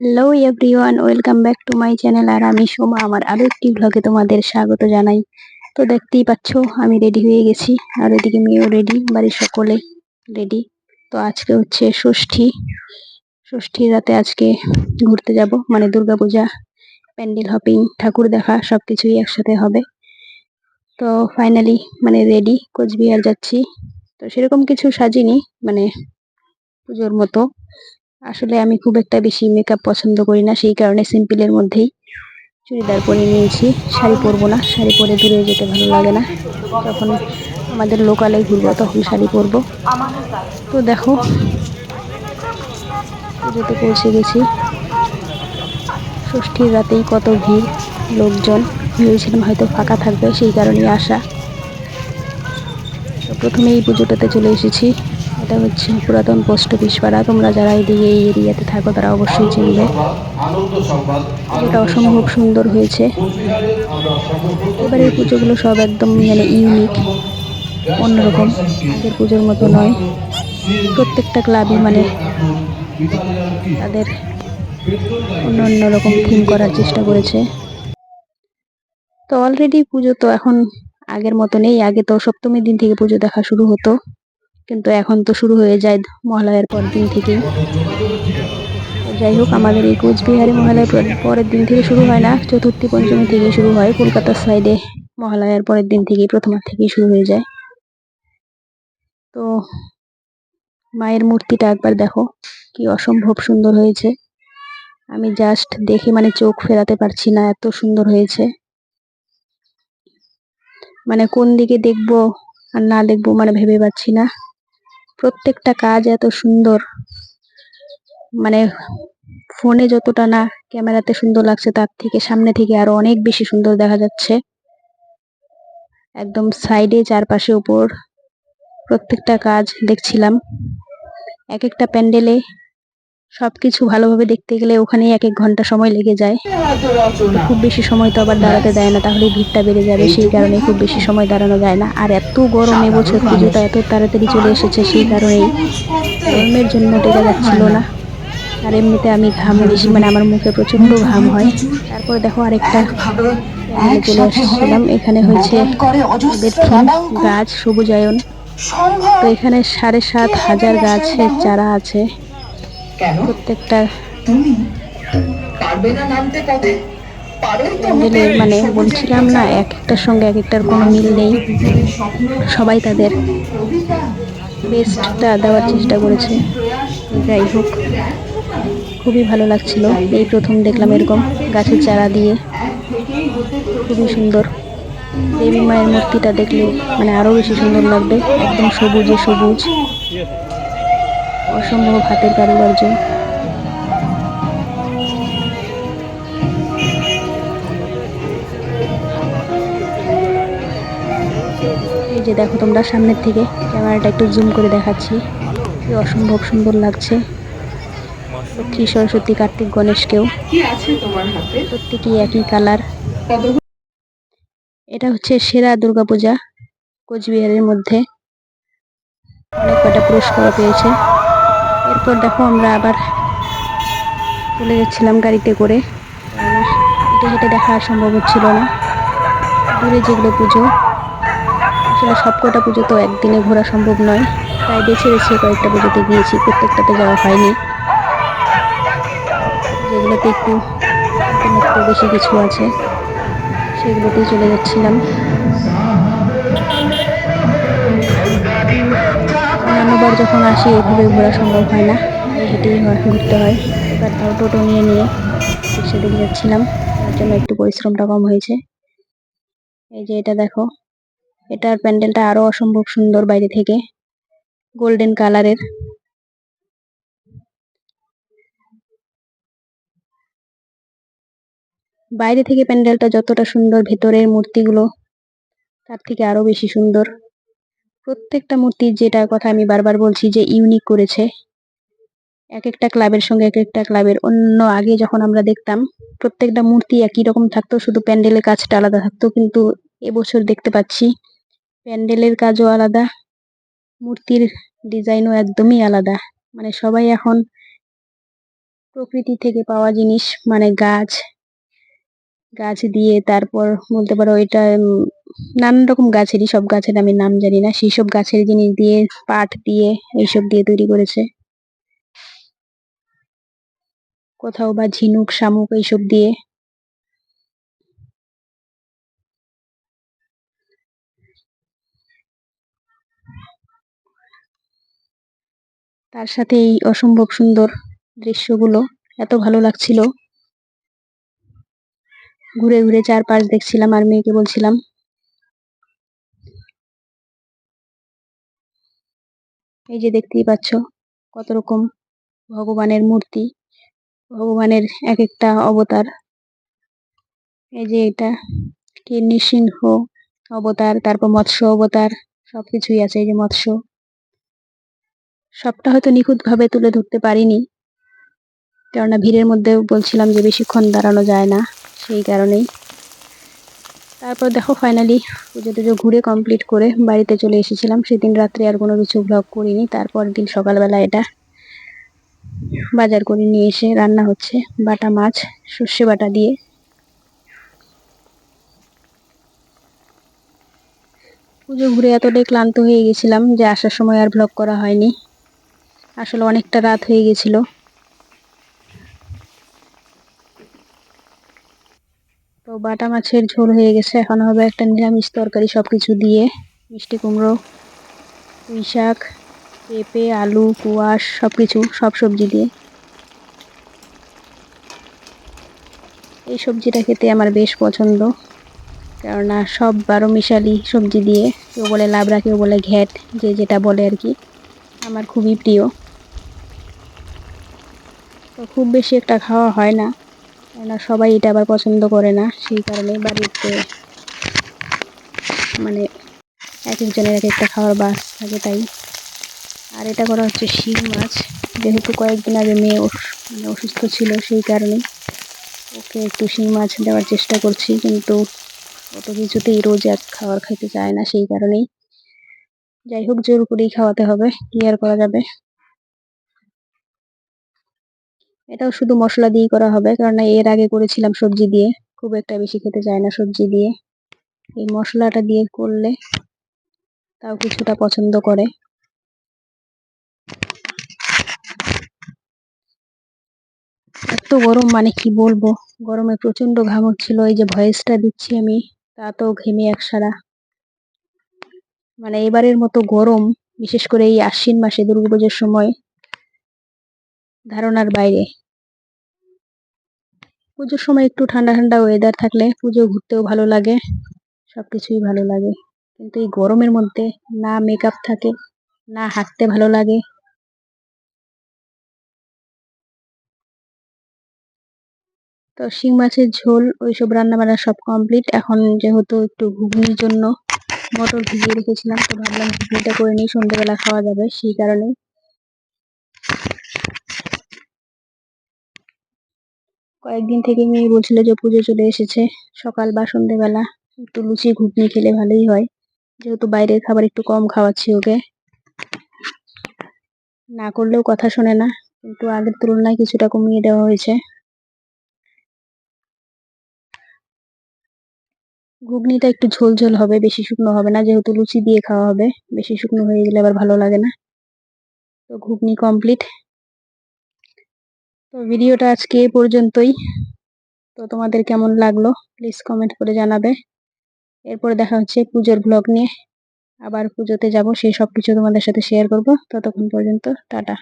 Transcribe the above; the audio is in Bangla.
Hello everyone welcome back to my channel আর আমি সোমা, আমার আরও একটি ভ্লগে তোমাদের স্বাগত জানাই। তো দেখতেই পাচ্ছ, আমি রেডি হয়ে গেছি, আর এদিকে মেয়েও রেডি বাড়ির সকলে রেডি তো আজকে হচ্ছে ষষ্ঠী ষষ্ঠীর রাতে আজকে ঘুরতে যাব মানে দুর্গাপূজা, প্যান্ডেল হপিং ঠাকুর দেখা সব কিছুই একসাথে হবে। তো ফাইনালি মানে রেডি কোচবিহার যাচ্ছি। তো সেরকম কিছু সাজিনি মানে পুজোর মতো। আসলে আমি খুব একটা বেশি মেকআপ পছন্দ করি না, সেই কারণে সিম্পলের মধ্যেই চুড়িদার পরে নিয়েছি শাড়ি পরবো না, শাড়ি পরে দূরে যেতে ভালো লাগে না। যখন আমাদের লোকালে ঘুরবো তখন শাড়ি পরবো। তো দেখো, পুজোতে পৌঁছে গেছি। ষষ্ঠীর রাতেই কত ভিড়, লোকজন। ভেবেছিলাম হয়তো ফাঁকা থাকবে, সেই কারণেই আসা। তো প্রথমে এই পুজোটাতে চলে এসেছি। এটা হচ্ছে পুরাতন পোস্ট অফিস পাড়া। তোমরা যারা এদিকে এই এরিয়াতে থাকো, তারা অবশ্যই চিনবে। এটা অসম্ভব সুন্দর হয়েছে। এবার এই পুজোগুলো সব একদম মানে ইউনিক অন্যরকম। আগের পুজোর মতো নয়। প্রত্যেকটা ক্লাবই মানে তাদের অন্য অন্য রকম থিম করার চেষ্টা করেছে। তো অলরেডি পুজো তো এখন আগের মতো নেই। আগে তো সপ্তমীর দিন থেকে পুজো দেখা শুরু হতো। কিন্তু এখন তো শুরু হয়ে যায় মহালয়ার পর দিন থেকেই। যাই হোক, আমাদের এই কোচবিহারে মহালয়ার পরের দিন থেকে শুরু হয় না, চতুর্থী, পঞ্চমী থেকে শুরু হয়। কলকাতার সাইডে মহালয়ার পরের দিন থেকেই, প্রথমার থেকেই শুরু হয়ে যায়। তো মায়ের মূর্তিটা একবার দেখো, কি অসম্ভব সুন্দর হয়েছে। আমি জাস্ট দেখে মানে চোখ ফেরাতে পারছি না, এত সুন্দর হয়েছে। মানে কোন দিকে দেখব আর না দেখব মানে ভেবে পাচ্ছি না। প্রত্যেকটা কাজ এত সুন্দর। মানে ফোনে যতটা না ক্যামেরাতে সুন্দর লাগছে, তার থেকে সামনে থেকে আরও অনেক বেশি সুন্দর দেখা যাচ্ছে। একদম সাইডে চারপাশে উপর প্রত্যেকটা কাজ দেখছিলাম। এক একটা প্যান্ডেলে সবকিছু ভালোভাবে দেখতে গেলে ওখানেই এক এক ঘণ্টা সময় লেগে যায়। খুব বেশি সময় তো আবার দাঁড়াতে দেয় না তাহলে ভিড়টা বেড়ে যাবে, সেই কারণে খুব বেশি সময় দাঁড়ানো যায় না। আর এত গরম এবছর পুজোটা এত তাড়াতাড়ি চলে এসেছে, সেই কারণেই গরমের জন্য টেকা যাচ্ছিল না। আর এমনিতে আমি ঘাম বেশি মানে আমার মুখে প্রচণ্ড ঘাম হয়। তারপরে দেখো আরেকটা চলে আসছিলাম, এখানে হয়েছে গাছ, সবুজায়ন। তো এখানে সাড়ে সাত হাজার গাছের চারা আছে। প্রত্যেকটা প্যান্ডেলের মানে বলছিলাম না এক একটার সঙ্গে এক একটার কোনো মিল নেই। সবাই তাদের বেস্টটা দেওয়ার চেষ্টা করেছে। যাই হোক খুবই ভালো লাগছিল। এই প্রথম দেখলাম এরকম গাছের চারা দিয়ে। খুবই সুন্দর। দেবী মায়ের মূর্তিটা দেখলে মানে আরও বেশি সুন্দর লাগবে। একদম সবুজে সবুজ। অসম্ভব হাতের কারুকার্য। এই যে দেখো তোমরা সামনের থেকে ক্যামেরাটা একটু জুম করে দেখাচ্ছি। কি অসম্ভব সুন্দর লাগছে। লক্ষ্মী সরস্বতী কার্তিক গণেশকেও। প্রত্যেকই একই কালার। এটা হচ্ছে সেরা দুর্গাপূজা কোচবিহারের মধ্যে। অনেক কটা পুরস্কারও পেয়েছে। এরপর দেখো আমরা আবার চলে যাচ্ছিলাম গাড়িতে করে। হেঁটে হেঁটে দেখা সম্ভব হচ্ছিল না। দূরে যেগুলো পুজো আসলে সবকটা পুজো তো একদিনে ঘোরা সম্ভব নয়। তাই বেছে বেছে কয়েকটা পুজোতে গিয়েছি, প্রত্যেকটাতে যাওয়া হয়নি। যেগুলোতে একটু একটু বেশি কিছু আছে, সেগুলোতেই চলে যাচ্ছিলাম। অন্যান্যবার যখন আসি, এভাবে ঘোরা সম্ভব হয় না। হেঁটেই ঘুরতে হয়। এবার তাও টোটো নিয়ে নিয়ে সেদিকে যাচ্ছিলাম। তার জন্য একটু পরিশ্রমটা কম হয়েছে। এই যে এটা দেখো, এটার প্যান্ডেলটা আরও অসম্ভব সুন্দর বাইরে থেকে। গোল্ডেন কালারের। বাইরে থেকে প্যান্ডেলটা যতটা সুন্দর, ভেতরের মূর্তিগুলো, তার থেকে আরও বেশি সুন্দর। প্রত্যেকটা মূর্তির যেটা কথা আমি বারবার বলছি যে ইউনিক করেছে এক একটা ক্লাবের সঙ্গে এক একটা ক্লাবের অন্য আগে যখন আমরা দেখতাম, প্রত্যেকটা মূর্তি একই রকম থাকতো, শুধু প্যান্ডেলের কাজটা আলাদা থাকতো, কিন্তু এবছর দেখতে পাচ্ছি প্যান্ডেলের কাজও আলাদা, মূর্তির ডিজাইনও একদমই আলাদা। মানে সবাই এখন প্রকৃতি থেকে পাওয়া জিনিস মানে গাছ গাছ দিয়ে তারপর বলতে পারো এটা নানান রকম গাছেরই, সব গাছের আমি নাম জানি না। সেই সব গাছের জিনিস দিয়ে, পাট দিয়ে, এইসব দিয়ে তৈরি করেছে। কোথাও বা ঝিনুক, শামুক এইসব দিয়ে। তার সাথে এই অসম্ভব সুন্দর দৃশ্যগুলো, এত ভালো লাগছিল। ঘুরে ঘুরে চারপাশ দেখছিলাম আর মেয়েকে বলছিলাম এই যে দেখতেই পাচ্ছ কত রকম ভগবানের মূর্তি, ভগবানের এক একটা অবতার। এই যে এটা কি নৃসিংহ অবতার, তারপর মৎস্য অবতার, সবকিছুই আছে এই যে মৎস্য। সবটা হয়তো নিখুঁতভাবে তুলে ধরতে পারিনি, কেননা ভিড়ের মধ্যে বলছিলাম যে বেশিক্ষণ দাঁড়ানো যায় না, সেই কারণেই। তারপর দেখো ফাইনালি পুজো টুজো ঘুরে কমপ্লিট করে বাড়িতে চলে এসেছিলাম। সেদিন রাত্রে আর কোনো কিছু ব্লগ করিনি। তারপর দিন সকালবেলা এটা বাজার করে নিয়ে এসে রান্না হচ্ছে বাটা মাছ, সর্ষে বাটা দিয়ে। পুজো ঘুরে এতটাই ক্লান্ত হয়ে গেছিলাম যে আসার সময় আর ব্লগ করা হয়নি। আসলে অনেকটা রাত হয়ে গেছিল। বাটা মাছের ঝোল হয়ে গেছে। এখন হবে একটা নিরামিষ তরকারি সব কিছু দিয়ে। মিষ্টি কুমড়ো, পুঁই শাক, পেঁপে, আলু, কুয়াশ সব কিছু সব সবজি দিয়ে। এই সবজিটা খেতে আমার বেশ পছন্দ। কেননা সব বারো মিশালি সবজি দিয়ে কেউ বলে লাবড়া, কেউ বলে ঘ্যাট, যে যেটা বলে আর কি, আমার খুবই প্রিয়। তো খুব বেশি একটা খাওয়া হয় না। কেননা সবাই এটা আবার পছন্দ করে না, সেই কারণে বাড়িতে মানে এক একজনের এক একটা খাওয়ার বাস থাকে তাই। আর এটা করা হচ্ছে শিং মাছ, যেহেতু কয়েকদিন আগে মেয়ে মানে অসুস্থ ছিল সেই কারণে ওকে একটু শিং মাছ দেওয়ার চেষ্টা করছি, কিন্তু অত কিছুতেই রোজ এক খাবার খাইতে চায় না সেই কারণেই। যাই হোক, জোর করেই খাওয়াতে হবে, কি আর করা যাবে? এটাও শুধু মশলা দিয়েই করা হবে কারণ এর আগে করেছিলাম সবজি দিয়ে। খুব একটা বেশি খেতে চায় না সবজি দিয়ে। এই মশলাটা দিয়ে করলে তাও কিছুটা পছন্দ করে। এত গরম মানে কি বলব? গরমে প্রচণ্ড ঘাম হচ্ছিল এই যে ভয়েসটা দিচ্ছি আমি তা তো ঘেমে একসারা মানে এবারের মতো গরম, বিশেষ করে এই আশ্বিন মাসে, দুর্গাপুজোর সময় ধারণার বাইরে। পুজোর সময় একটু ঠান্ডা ঠান্ডা ওয়েদার থাকলে পুজো ঘুরতেও ভালো লাগে, সবকিছুই ভালো লাগে। কিন্তু এই গরমের মধ্যে না মেকআপ থাকে, না হাঁটতে ভালো লাগে। তো শিং মাছের ঝোল, ওইসব রান্না বান্না সব কমপ্লিট এখন যেহেতু একটু ঘুগনির জন্য মটর ভিজিয়ে রেখেছিলাম, তো ভাবলাম ঘুগনিটা করে নিই সন্ধ্যেবেলা খাওয়া যাবে সেই কারণে। কয়েকদিন থেকে মেয়ে বলছিল যে পুজো চলে এসেছে। সকাল বা সন্ধ্যেবেলা একটু লুচি, ঘুগনি খেলে ভালোই হয়। যেহেতু বাইরের খাবার একটু কম খাওয়াচ্ছি ওকে। না করলেও কথা শোনে না, কিন্তু আগের তুলনায় কিছুটা কমিয়ে দেওয়া হয়েছে। ঘুগনিটা একটু ঝোল ঝোল হবে, বেশি শুকনো হবে না, যেহেতু লুচি দিয়ে খাওয়া হবে। বেশি শুকনো হয়ে গেলে আবার ভালো লাগে না। তো ঘুগনি কমপ্লিট তো ভিডিওটা আজকে এ পর্যন্তই। তো তোমাদের কেমন লাগল? প্লিজ কমেন্ট করে জানাবে। এরপরে দেখা হচ্ছে পুজোর ব্লগ নিয়ে। আবার পুজোতে যাব, সেই সব কিছু তোমাদের সাথে শেয়ার করব। ততক্ষণ পর্যন্ত, টাটা।